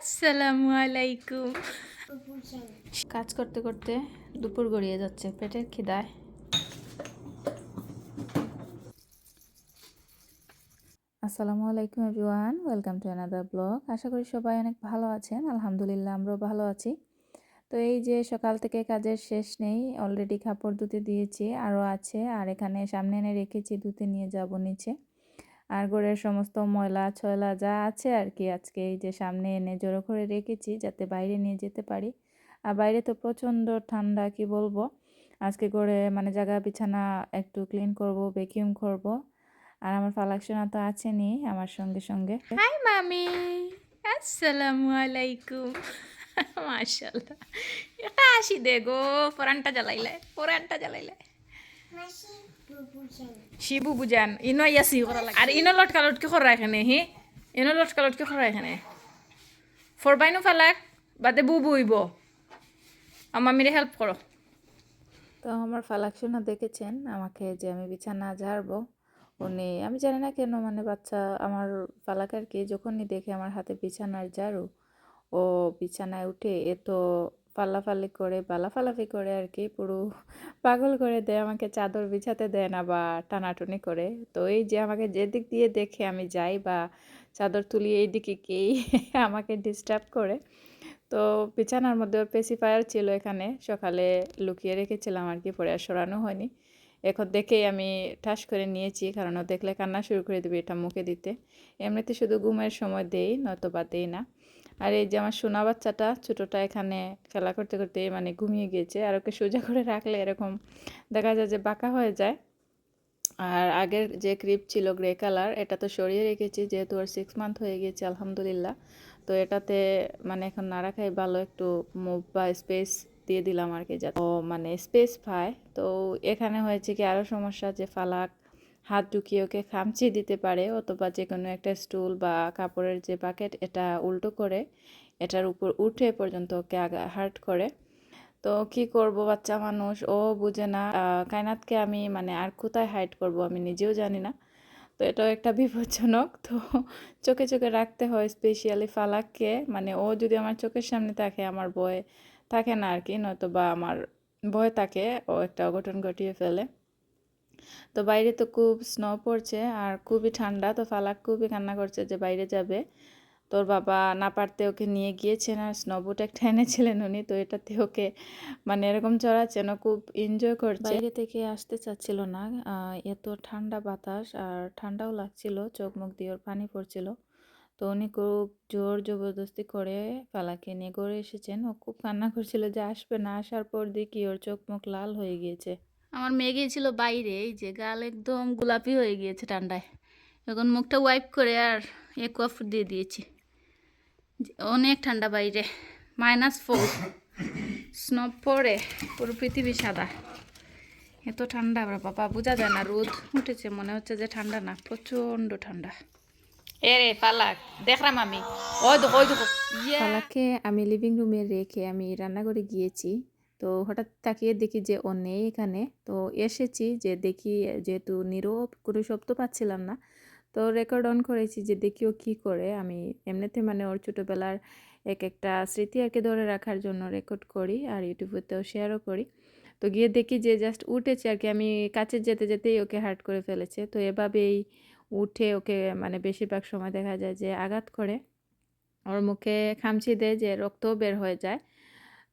আসসালামু আলাইকুম কাজ করতে করতে দুপুর গড়িয়ে যাচ্ছে পেটের খিদায়। আসসালামু আলাইকুম everyone welcome to another blog. আশা করি সবাই অনেক ভালো আছেন আলহামদুলিল্লাহ আমরাও ভালো আছি। তো এই যে সকাল থেকে কাজের শেষ নেই অলরেডি কাপড় ধুতে দিয়েছি আরও আছে আর এখানে সামনে এনে রেখেছি ধুতে নিয়ে যাব নিচে। আর ঘরের সমস্ত ময়লা ছয়লা যা আছে আর কি আজকে এই যে সামনে এনে জড়ো করে রেখেছি যাতে বাইরে নিয়ে যেতে পারি। আর বাইরে তো প্রচণ্ড ঠান্ডা, কি বলব? আজকে করে মানে জায়গা বিছানা একটু ক্লিন করব ভ্যাকিউম করব। আর আমার ফালাকশোনা তো আছেনি আমার সঙ্গে সঙ্গে। হাই মামি। আসসালামু আলাইকুম। মাশাল্লাহ এটা আসি দে গো পরানটা জ্বালাইলে পরানটা জ্বালাইলে। শিবু বুজান। ইনো ইয়াসি করা লাগে। আর ইনো লটকা লটকি করা এখানে হি? ইনো লটকা লটকি করা এখানে ফরবাইনো ফালাক, বাদে বু বুইব আমার মেরে হেল্প করো তো আমার ফালাকশোনা দেখেছেন, আমাকে যে আমি বিছানা ঝাড়বো উনি, আমি জানি না কেন মানে বাচ্চা আমার ফালাক আর কি যখনই দেখে আমার হাতে বিছানার ঝাড়ু, ও বিছানায় উঠে এ তো ফাল্লাফাল্লি করে পালাফালাফি করে আর কি পুরো পাগল করে দেয়, আমাকে চাদর বিছাতে দেয় না বা টানাটুনি করে। তো এই যে আমাকে যেদিক দিয়ে দেখে আমি যাই বা চাদর তুলি, এই দিকে কেই আমাকে ডিস্টার্ব করে। তো বিছানার মধ্যে ওর পেসিফায়ার ছিল এখানে, সকালে লুকিয়ে রেখেছিলাম আর কি পরে আর সরানো হয়নি। এখন দেখেই আমি ঠাস করে নিয়েছি, কারণ ও দেখলে কান্না শুরু করে দেবে এটা মুখে দিতে। এমনিতে শুধু ঘুমের সময় দেই, নয়তো বা দেই না। আর এই যে আমার সোনা বাচ্চাটা ছোটোটা এখানে খেলা করতে করতে মানে ঘুমিয়ে গিয়েছে আর ওকে সোজা করে রাখলে এরকম দেখা যায় যে বাঁকা হয়ে যায়। আর আগের যে ক্রিপ ছিল গ্রে কালার, এটা তো সরিয়ে রেখেছি যেহেতু ওর সিক্স মান্থ হয়ে গিয়েছে, আলহামদুলিল্লাহ। তো এটাতে মানে এখন না রাখাই ভালো, একটু মুভ বা স্পেস দিয়ে দিলাম আর কি যাতে মানে স্পেস পায়। তো এখানে হয়েছে কি আরও সমস্যা যে ফালাক হাত ঢুকিয়ে ওকে খামচিয়ে দিতে পারে অথবা যে কোনো একটা স্টুল বা কাপড়ের যে বাকেট এটা উল্টো করে এটার উপর উঠে পর্যন্ত ওকে হার্ট করে। তো কি করব বাচ্চা মানুষ? ও বুঝে না। কায়নাতকে আমি মানে আর কোথায় হাইট করব আমি নিজেও জানি না। তো এটাও একটা বিপজ্জনক। তো চোখে চোখে রাখতে হয় স্পেশালি ফালাককে। মানে ও যদি আমার চোখের সামনে থাকে, আমার বয়ে থাকে না আর কি নয়তো বা আমার ভয় থাকে, ও একটা অঘটন ঘটিয়ে ফেলে। তো বাইরে তো খুব স্নো পড়ছে আর খুবই ঠান্ডা, তো ফালাক খুবই কান্না করছে যে বাইরে যাবে। তোর বাবা না পারতে ওকে নিয়ে গিয়েছেন আর স্নোবুট একটা এনেছিলেন উনি, তো এটাতে ওকে মানে এরকম চড়াচ্ছেন খুব এনজয় করছে। বাইরে থেকে আসতে চাচ্ছিল না এত ঠান্ডা বাতাস আর ঠান্ডাও লাগছিল, চোখ মুখ দিয়ে ওর পানি পড়ছিল। তো উনি খুব জোর জবরদস্তি করে ফালাকে নিয়ে গড়ে এসেছেন। ও খুব কান্না করছিল যে আসবে না, আসার পর দেখি ওর চোখ মুখ লাল হয়ে গিয়েছে। আমার মেয়ে গিয়েছিল বাইরে এই যে গাল একদম গোলাপি হয়ে গিয়েছে ঠান্ডায়। এখন মুখটা ওয়াইপ করে আর একোয়াফ দিয়ে দিয়েছি। অনেক ঠান্ডা বাইরে মাইনাস ফোর স্নো পড়ে পুরো পৃথিবী সাদা। এত ঠান্ডা বাবা বোঝা যায় না রোদ উঠেছে মনে হচ্ছে যে ঠান্ডা না প্রচণ্ড ঠান্ডা। এ রে পালাক দেখলাম আমি ওই দেখো ওই দেখো। পালাককে আমি লিভিং রুমে রেখে আমি রান্নাঘরে গিয়েছি। তো হঠাৎ তাকিয়ে দেখি যে ও নেই এখানে। তো এসেছি যে দেখি যেহেতু নীরব, কোনো শব্দ পাচ্ছিলাম না। তো রেকর্ড অন করেছি যে দেখি ও কী করে। আমি এমনিতে মানে ওর ছোটোবেলার এক একটা স্মৃতি আর কি ধরে রাখার জন্য রেকর্ড করি আর ইউটিউবেতেও শেয়ারও করি। তো গিয়ে দেখি যে জাস্ট উঠেছে আর কি। আমি কাছে যেতে যেতেই ওকে হার্ট করে ফেলেছে। তো এভাবেই উঠে ওকে মানে বেশিরভাগ সময় দেখা যায় যে আঘাত করে। ওর মুখে খামচি দেয় যে রক্তও বের হয়ে যায়।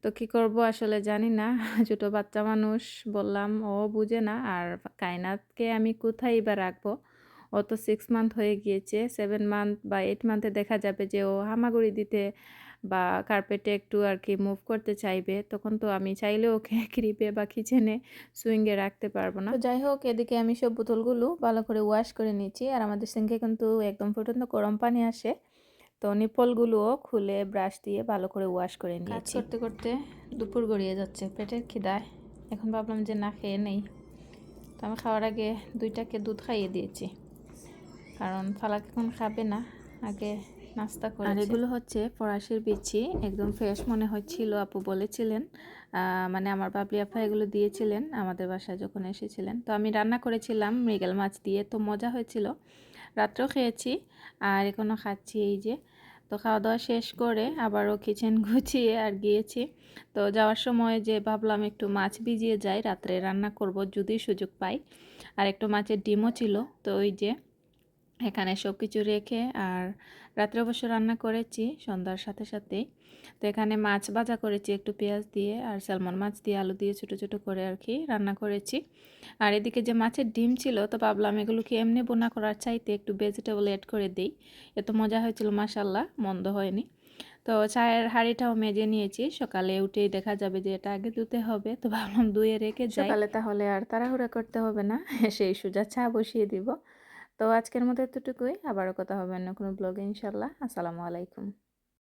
তো কী করব আসলে জানি না। ছোটো বাচ্চা মানুষ বললাম, ও বুঝে না। আর কায়নাতকে আমি কোথায় বা রাখব? ও তো সিক্স মান্থ হয়ে গিয়েছে সেভেন মান্থ বা এইট মান্থে দেখা যাবে যে ও হামাগুড়ি দিতে বা কার্পেটে একটু আর কি মুভ করতে চাইবে, তখন তো আমি চাইলে ওকে ক্রিপে বা কিচেনে সুইংয়ে রাখতে পারব না। তো যাই হোক, এদিকে আমি সব বোতলগুলো ভালো করে ওয়াশ করে নিচ্ছি আর আমাদের সিঙ্কে কিন্তু একদম ফুটন্ত গরম পানি আসে। তো নিপলগুলোও খুলে ব্রাশ দিয়ে ভালো করে ওয়াশ করে নিয়েছি। করতে করতে দুপুর গড়িয়ে যাচ্ছে পেটের খিদায়। এখন ভাবলাম যে না খেয়ে নেই। তো আমি খাওয়ার আগে দুইটাকে দুধ খাইয়ে দিয়েছি। কারণ ফালাক এখন খাবে না আগে নাস্তা করে আর এগুলো হচ্ছে ফরাসির বিচি একদম ফ্রেশ মনে হচ্ছিল আপু বলেছিলেন। মানে আমার বাবলি আপা এগুলো দিয়েছিলেন আমাদের বাসায় যখন এসেছিলেন। তো আমি রান্না করেছিলাম মৃগেল মাছ দিয়ে তো মজা হয়েছিল। রাত্রেও খেয়েছি, আর এখনও খাচ্ছি এই যে। তো খাওয়া দাওয়া শেষ করে আবারও কিচেন গুছিয়ে আর গিয়েছি। তো যাওয়ার সময় যে ভাবলাম একটু মাছ ভিজিয়ে যাই, রাত্রে রান্না করব যদি সুযোগ পাই। আর একটু মাছের ডিমও ছিল, তো ওই যে এখানে সব কিছু রেখে আর রাত্রে অবশ্য রান্না করেছি, সন্ধ্যার সাথে সাথেই। তো এখানে মাছ ভাজা করেছি একটু পেঁয়াজ দিয়ে আর স্যালমন মাছ দিয়ে আলু দিয়ে ছোটো ছোটো করে আর কি রান্না করেছি। আর এদিকে যে মাছের ডিম ছিল, তো ভাবলাম এগুলোকে এমনি বোনা করার চাইতে একটু ভেজিটেবল অ্যাড করে দিই। এত মজা হয়েছিল মাসাল্লাহ মন্দ হয়নি। তো চায়ের হাঁড়িটাও মেজে নিয়েছি, সকালে উঠেই দেখা যাবে যে এটা আগে ধুতে হবে, তো ভাবলাম ধুয়ে রেখে যাই। সকালে তাহলে আর তাড়াহুড়া করতে হবে না, সেই সোজা চা বসিয়ে দিব। তো আজকের মতো এতটুকুই। আবারও কথা হবে অন্য কোনো ব্লগে ইনশাল্লাহ আসসালামু আলাইকুম।